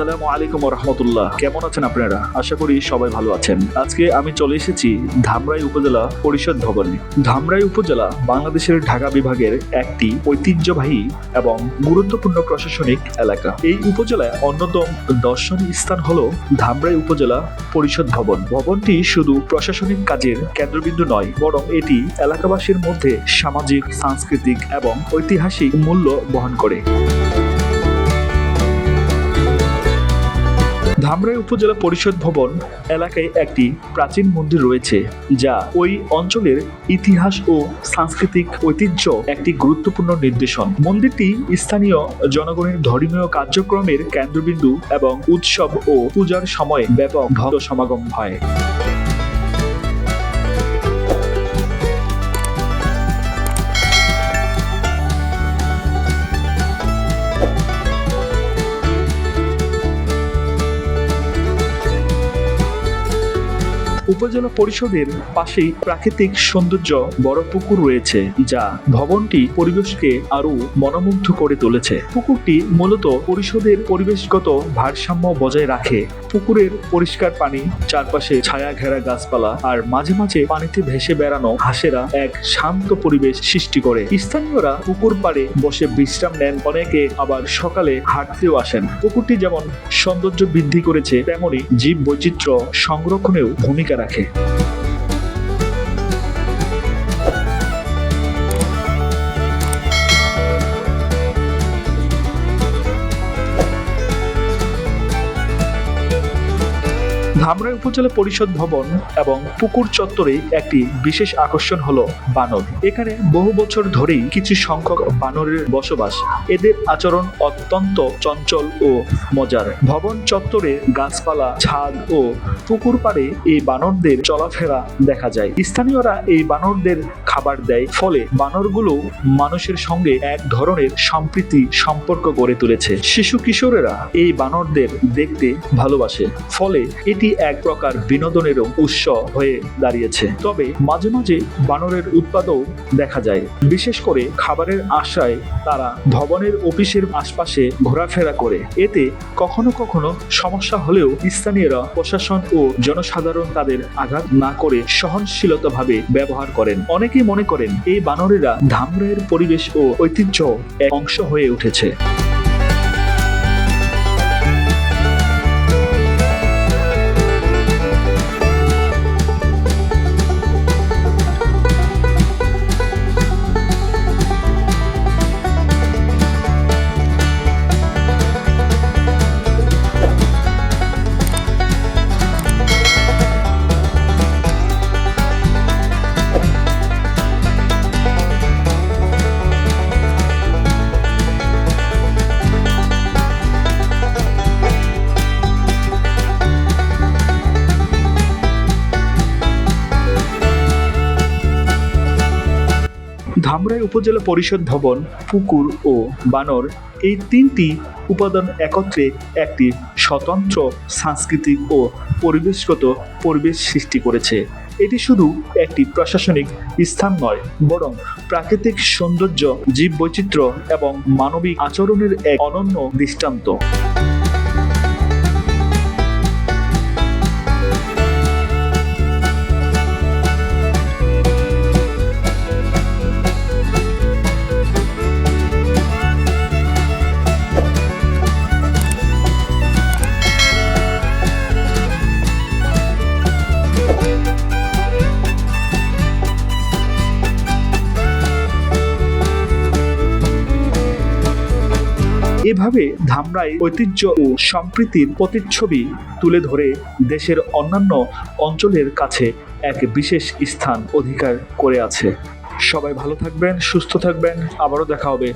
আসসালামু আলাইকুম রহমতুল্লাহ কেমন আছেন আপনারা? আশা করি সবাই ভালো আছেন। আজকে আমি চলে এসেছি ধামরাই উপজেলা পরিষদ ভবনে। ধামরাই উপজেলা বাংলাদেশের ঢাকা বিভাগের একটি ঐতিহ্যবাহী এবং গুরুত্বপূর্ণ প্রশাসনিক এলাকা। এই উপজেলায় অন্যতম দর্শনীয় স্থান হলো ধামরাই উপজেলা পরিষদ ভবন। ভবনটি শুধু প্রশাসনিক কাজের কেন্দ্রবিন্দু নয়, বরং এটি এলাকাবাসীর মধ্যে সামাজিক, সাংস্কৃতিক এবং ঐতিহাসিক মূল্য বহন করে। ধামরাই উপজেলা পরিষদ ভবন এলাকায় একটি প্রাচীন মন্দির রয়েছে, যা ওই অঞ্চলের ইতিহাস ও সাংস্কৃতিক ঐতিহ্য একটি গুরুত্বপূর্ণ নির্দেশন। মন্দিরটি স্থানীয় জনগণের ধর্মীয় কার্যক্রমের কেন্দ্রবিন্দু এবং উৎসব ও পূজার সময় ব্যাপক ভক্ত সমাগম হয়। উপজেলা পরিষদের পাশেই প্রাকৃতিক সৌন্দর্য বড় পুকুর রয়েছে, যা ভবনটি পরিবেশকে আরও মনোমুগ্ধ করে তুলেছে। পুকুরটি মূলত পরিষদের পরিবেশগত ভারসাম্য বজায় রাখে। পুকুরের পরিষ্কার পানি, চারপাশে ছায়া ঘেরা গাছপালা আর মাঝে মাঝে পানিতে ভেসে বেড়ানো হাঁসেরা এক শান্ত পরিবেশ সৃষ্টি করে। স্থানীয়রা পুকুর পাড়ে বসে বিশ্রাম নেন, অনেকে আবার সকালে হাঁটতেও আসেন। পুকুরটি যেমন সৌন্দর্য বৃদ্ধি করেছে, তেমনি জীব বৈচিত্র্য সংরক্ষণেও ভূমিকা রাখে। ataque. ধামরাই উপজেলা পরিষদ ভবন এবং পুকুর চত্বরে একটি বিশেষ আকর্ষণ হলো বানর। এখানে বহু বছর ধরেই কিছু সংখ্যক বানরের বসবাস। এদের আচরণ অত্যন্ত চঞ্চল ও মজার। ভবন চত্বরে গাছপালা, ছাদ ও পুকুর পাড়ে এই বানরদের চলাফেরা দেখা যায়। স্থানীয়রা এই বানরদের খাবার দেয়। ফলে বানরগুলো মানুষের সঙ্গে এক ধরনের সম্প্রীতি সম্পর্ক গড়ে তুলেছে। শিশু কিশোরেরা এই বানরদের দেখতে ভালোবাসে। ফলে এটি এক প্রকার বিনোদনেরও উৎস হয়ে দাঁড়িয়েছে। তবে মাঝে মাঝে বানরের উৎপাদও দেখা যায়। বিশেষ করে খাবারের আশায় তারা ভবনের অফিসের আশপাশে ঘোরাফেরা করে। এতে কখনো কখনো সমস্যা হলেও স্থানীয়রা প্রশাসন ও জনসাধারণ তাদের আঘাত না করে সহনশীলতাভাবে ব্যবহার করেন। অনেকেই মনে করেন, এই বানরেরা ধামরাইয়ের পরিবেশ ও ঐতিহ্য এক অংশ হয়ে উঠেছে। ধামরাই উপজেলা পরিষদ ভবন, পুকুর ও বানর এই তিনটি উপাদান একত্রে একটি স্বতন্ত্র সাংস্কৃতিক ও পরিবেশগত পরিবেশ সৃষ্টি করেছে। এটি শুধু একটি প্রশাসনিক স্থান নয়, বরং প্রাকৃতিক সৌন্দর্য, জীববৈচিত্র্য এবং মানবিক আচরণের এক অনন্য দৃষ্টান্ত। এভাবে ধামরাই ঐতিহ্য ও সম্প্রীতির প্রতিচ্ছবি তুলে ধরে দেশের অন্যান্য অঞ্চলের কাছে এক বিশেষ স্থান অধিকার করে আছে। সবাই ভালো থাকবেন, সুস্থ থাকবেন, আবারও দেখা হবে।